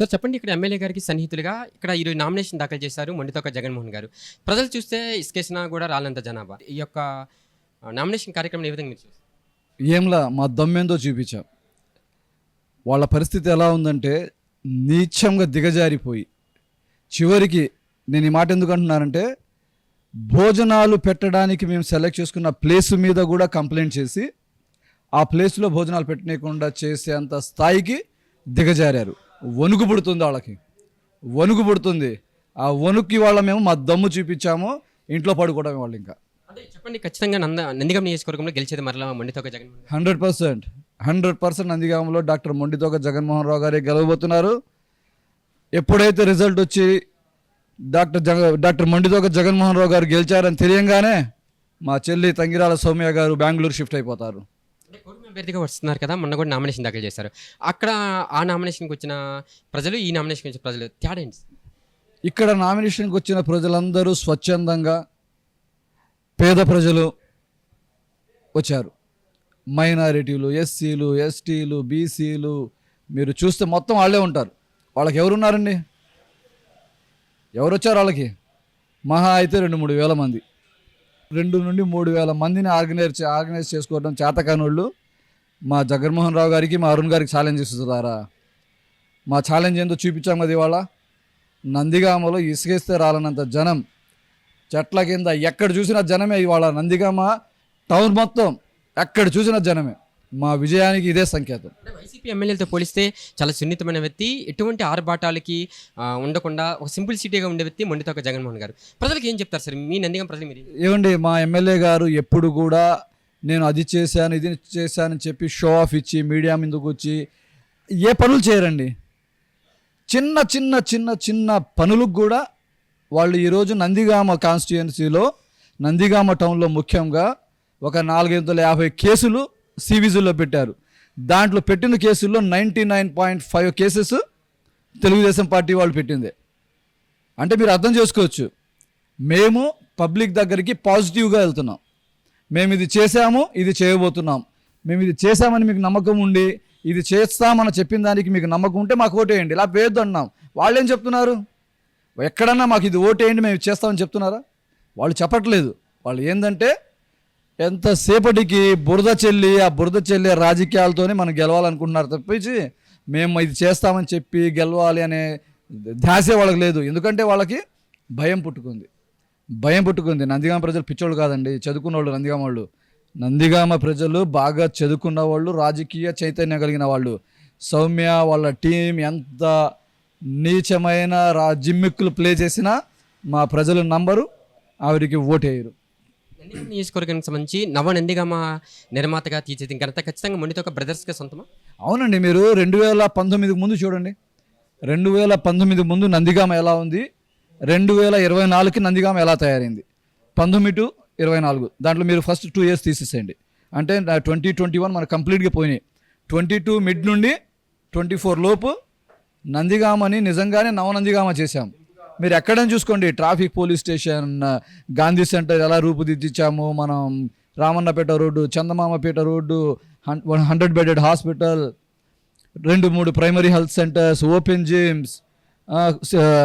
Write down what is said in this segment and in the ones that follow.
Sir చెప్పండి ఇక్కడ MLA గారికి సన్నిహితులుగా ఇక్కడ ఈరోజు నామినేషన్ దాఖలు చేశారు మొండితోక జగన్మోహన్ గారు. ప్రజలు చూస్తే ఇసుకేసినా కూడా రాలంత జనాభా. ఈ యొక్క నామినేషన్ కార్యక్రమం ఏ విధంగా మీరు చూస్తారు? ఏంలా మా దమ్మేందో చూపించాం. వాళ్ళ పరిస్థితి ఎలా ఉందంటే నీచంగా దిగజారిపోయి. చివరికి నేను ఈ మాట ఎందుకు అంటున్నానంటే భోజనాలు పెట్టడానికి మేము సెలెక్ట్ చేసుకున్న ప్లేస్ మీద కూడా కంప్లైంట్ చేసి ఆ ప్లేస్లో భోజనాలు పెట్టనీయకుండా చేసేంత స్థాయికి దిగజారారు. వణుకు పుడుతుంది వాళ్ళకి. వణుకు పుడుతుంది. ఆ వణుకి వాళ్ళ మేము మా దమ్ము చూపించాము. ఇంట్లో పడుకోవడమే వాళ్ళు ఇంకా. అంటే చెప్పండి ఖచ్చితంగా నంద నందిగం నియోజకవర్గంలో గెలిచేది మరలా మొండితోక గారు. Hundred percent. హండ్రెడ్ పర్సెంట్ నందిగామంలో డాక్టర్ మొండితోక జగన్మోహన్ రావు గారే గెలవబోతున్నారు. ఎప్పుడైతే రిజల్ట్ వచ్చి డాక్టర్ జగ డాక్టర్ మొండితోక జగన్మోహన్ రావు గారు గెలిచారని తెలియంగానే మా చెల్లి తంగిరాల సౌమ్య గారు బెంగళూరు షిఫ్ట్ అయిపోతారు. అంటే కూటమి అభ్యర్థిగా వస్తున్నారు కదా మొన్న కూడా నామినేషన్ దాఖలు చేశారు. అక్కడ ఆ నామినేషన్కి వచ్చిన ప్రజలు ఈ నామినేషన్కి వచ్చిన ప్రజలు తేడా ఏంటి? ఇక్కడ నామినేషన్కి వచ్చిన ప్రజలందరూ స్వచ్ఛందంగా పేద ప్రజలు వచ్చారు. మైనారిటీలు ఎస్సీలు ఎస్టీలు బీసీలు మీరు చూస్తే మొత్తం వాళ్ళే ఉంటారు. వాళ్ళకి ఎవరున్నారండి? ఎవరు వచ్చారు వాళ్ళకి? మహా అయితే రెండు మూడు వేల మంది. రెండు నుండి మూడు వేల మందిని ఆర్గనైజ్ ఆర్గనైజ్ చేసుకోవడం చేతకానోళ్ళు మా జగన్మోహన్ రావు గారికి మా అరుణ్ గారికి ఛాలెంజ్ ఇస్తున్నారా మా ఛాలెంజ్ ఏందో చూపించాం కదా ఇవాళ. నందిగామలో ఇసుకేస్తే రాలనంత జనం. చెట్ల కింద ఎక్కడ చూసినా జనమే ఇవాళ నందిగామ. టౌన్ మొత్తం ఎక్కడ చూసినా జనమే. మా విజయానికి ఇదే సంకేతం. అంటే వైసీపీ ఎమ్మెల్యేలతో పోలిస్తే చాలా సున్నితమైన వ్యక్తి ఎటువంటి ఆర్భాటాలకి ఉండకుండా ఒక సింపుల్ సిటీగా ఉండే వ్యక్తి మొండితోక జగన్మోహన్ గారు. ప్రజలకు ఏం చెప్తారు సార్? మీ నందిగం ప్రజలు మీరు? ఏమండి మా ఎమ్మెల్యే గారు ఎప్పుడు కూడా నేను అది చేశాను ఇది చేశానని చెప్పి షో ఆఫ్ ఇచ్చి మీడియా మీదకి వచ్చి ఏ పనులు చేయరండి. చిన్న చిన్న చిన్న చిన్న పనులకు కూడా వాళ్ళు ఈరోజు నందిగామ కాన్స్టిట్యుయెన్సీలో నందిగామ టౌన్లో ముఖ్యంగా ఒక నాలుగైదు వందల యాభై కేసులు సివిజుల్లో పెట్టారు. దాంట్లో పెట్టిన కేసుల్లో ninety nine point five cases Telugu Desam party వాళ్ళు పెట్టింది. అంటే మీరు అర్థం చేసుకోవచ్చు. మేము పబ్లిక్ దగ్గరికి పాజిటివ్గా వెళ్తున్నాం. మేము ఇది చేశాము ఇది చేయబోతున్నాం. మేము ఇది చేశామని మీకు నమ్మకం ఉండి ఇది చేస్తామని చెప్పిన దానికి మీకు నమ్మకం ఉంటే మాకు ఓటేయండి. ఇలా వేయద్దు అన్నాం. వాళ్ళు ఏం చెప్తున్నారు? ఎక్కడన్నా మాకు ఇది ఓటేయండి మేము ఇది చేస్తామని చెప్తున్నారా? వాళ్ళు చెప్పట్లేదు. వాళ్ళు ఏంటంటే ఎంతసేపటికి బురద చెల్లి ఆ బురద చెల్లి రాజకీయాలతోనే మనం గెలవాలనుకుంటున్నారు తప్పించి మేము ఇది చేస్తామని చెప్పి గెలవాలి అనే ధ్యాసే వాళ్ళకి లేదు. ఎందుకంటే వాళ్ళకి భయం పుట్టుకుంది. భయం పుట్టుకుంది. నందిగామ ప్రజలు పిచ్చోళ్ళు కాదండి. చదువుకున్న వాళ్ళు నందిగామ వాళ్ళు. నందిగామ ప్రజలు బాగా చదువుకున్న వాళ్ళు రాజకీయ చైతన్యం కలిగిన వాళ్ళు. సౌమ్య వాళ్ళ టీం ఎంత నీచమైన రా జిమ్మిక్కులు ప్లే చేసినా మా ప్రజలు నంబరు ఆవిడికి ఓటేయరు. నందిగం నియోజకవర్గానికి సంబంధించి నవ నందిగామ నిర్మాతగా తీర్చిదిద్దిన ఘనత ఖచ్చితంగా మొండితోక బ్రదర్స్గా సొంతమా? అవునండి మీరు రెండు వేల పంతొమ్మిది ముందు చూడండి. రెండు వేల పంతొమ్మిది ముందు నందిగామ ఎలా ఉంది? రెండు వేల ఇరవై నాలుగుకి నందిగామ ఎలా తయారైంది? పంతొమ్మిది టు ఇరవై నాలుగు. దాంట్లో మీరు ఫస్ట్ టూ ఇయర్స్ తీసేసేయండి. అంటే ట్వంటీ ట్వంటీ వన్ మనకు కంప్లీట్గా పోయినాయి. ట్వంటీ టూ మిడ్ నుండి ట్వంటీ ఫోర్ లోపు నందిగామని నిజంగానే నవనందిగామ చేశాం. మీరు ఎక్కడని చూసుకోండి. Traffic police station Gandhi centre ఎలా రూపుదిద్దించాము మనం Ramannapeta road Chandamamapeta road one hundred bedded hospital రెండు మూడు primary health centres open gyms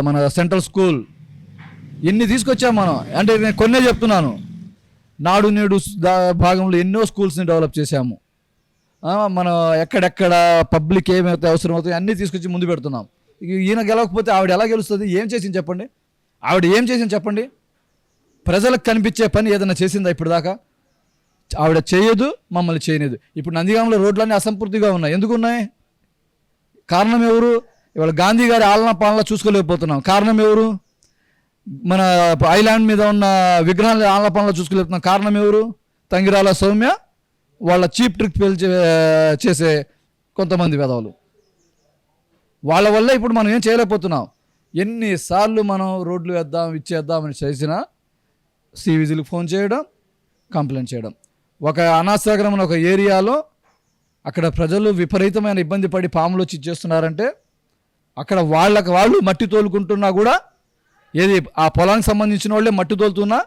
మన సెంట్రల్ స్కూల్ ఇన్ని తీసుకొచ్చాం మనం. అంటే నేను కొన్నే చెప్తున్నాను. నాడు నేడు దా- భాగంలో ఎన్నో స్కూల్స్ని డెవలప్ చేశాము. మనం ఎక్కడెక్కడ పబ్లిక్ ఏమైతే అవసరం అవుతాయి అన్నీ తీసుకొచ్చి ముందు పెడుతున్నాం. ఈయన గెలవకపోతే ఆవిడ ఎలా గెలుస్తుంది? ఏం చేసింది చెప్పండి? ఆవిడ ఏం చేసింది చెప్పండి? ప్రజలకు కనిపించే పని ఏదైనా చేసిందా ఇప్పుడు దాకా ఆవిడ చేయదు మమ్మల్ని చేయలేదు ఇప్పుడు నందిగామలో రోడ్లన్నీ అసంపూర్తిగా ఉన్నాయి. ఎందుకు ఉన్నాయి? కారణం ఎవరు? ఇవాళ గాంధీ గారి ఆలన పాలన చూసుకోలేకపోతున్నాం. కారణం ఎవరు? మన ఐలాండ్ మీద ఉన్న విగ్రహాలు ఆలన పాలన చూసుకోలేకపోతున్నాం. కారణం ఎవరు? తంగిరాల సౌమ్య వాళ్ళ చీప్ ట్రిక్ పేల్చే చేసే కొంతమంది వెధవలు వాళ్ళ వల్ల ఇప్పుడు మనం ఏం చేయలేకపోతున్నాం. ఎన్నిసార్లు మనం రోడ్లు వేద్దాం ఇచ్చేద్దామని చేసినా సివిజిల్కి ఫోన్ చేయడం కంప్లైంట్ చేయడం. ఒక అనాసాగరం ఒక ఏరియాలో అక్కడ ప్రజలు విపరీతమైన ఇబ్బంది పడి పాములు వచ్చి ఇచ్చేస్తున్నారంటే అక్కడ వాళ్ళకి వాళ్ళు మట్టి తోలుకుంటున్నా కూడా ఏది ఆ పొలానికి సంబంధించిన వాళ్ళే మట్టి తోలుతున్నా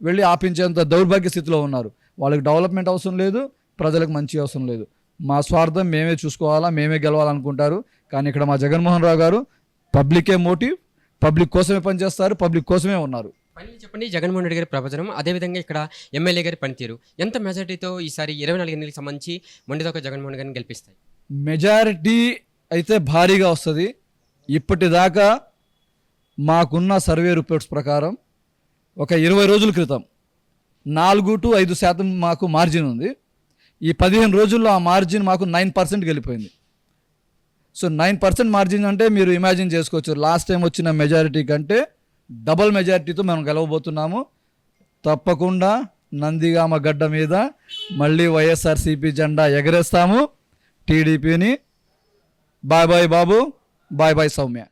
వెళ్ళి ఆపించేంత దౌర్భాగ్య స్థితిలో ఉన్నారు. వాళ్ళకి డెవలప్మెంట్ అవసరం లేదు ప్రజలకు మంచి అవసరం లేదు. మా స్వార్థం మేమే చూసుకోవాలా మేమే గెలవాలనుకుంటారు. కానీ ఇక్కడ మా జగన్మోహన్ రావు గారు పబ్లికే మోటివ్ పబ్లిక్ కోసమే పనిచేస్తారు పబ్లిక్ కోసమే ఉన్నారు. ఫైనల్ చెప్పండి జగన్మోహన్ రెడ్డి గారి ప్రవచనం అదేవిధంగా ఇక్కడ ఎమ్మెల్యే గారి పనితీరు. ఎంత మెజార్టీతో ఈసారి ఇరవై నాలుగు ఎన్నికలకు సంబంధించి మొండితోక జగన్మోహన్ గారిని గెలిపిస్తాయి? మెజారిటీ అయితే భారీగా వస్తుంది. ఇప్పటిదాకా మాకున్న సర్వే రిపోర్ట్స్ ప్రకారం ఒక ఇరవై రోజుల క్రితం నాలుగు టు ఐదు శాతం మాకు మార్జిన్ ఉంది. ఈ పదిహేను రోజుల్లో ఆ మార్జిన్ మాకు నైన్ పర్సెంట్ వెళ్ళిపోయింది సో నైన్ పర్సెంట్ మార్జిన్ అంటే మీరు ఇమాజిన్ చేసుకోవచ్చు. లాస్ట్ టైం వచ్చిన మెజారిటీ కంటే డబల్ మెజారిటీతో మనం గెలవబోతున్నాము. తప్పకుండా నందిగామ గడ్డ మీద మళ్ళీ వైఎస్ఆర్సీపీ జెండా ఎగరేస్తాము. టీడీపీని. Bye bye Babu. Bye bye Soumya.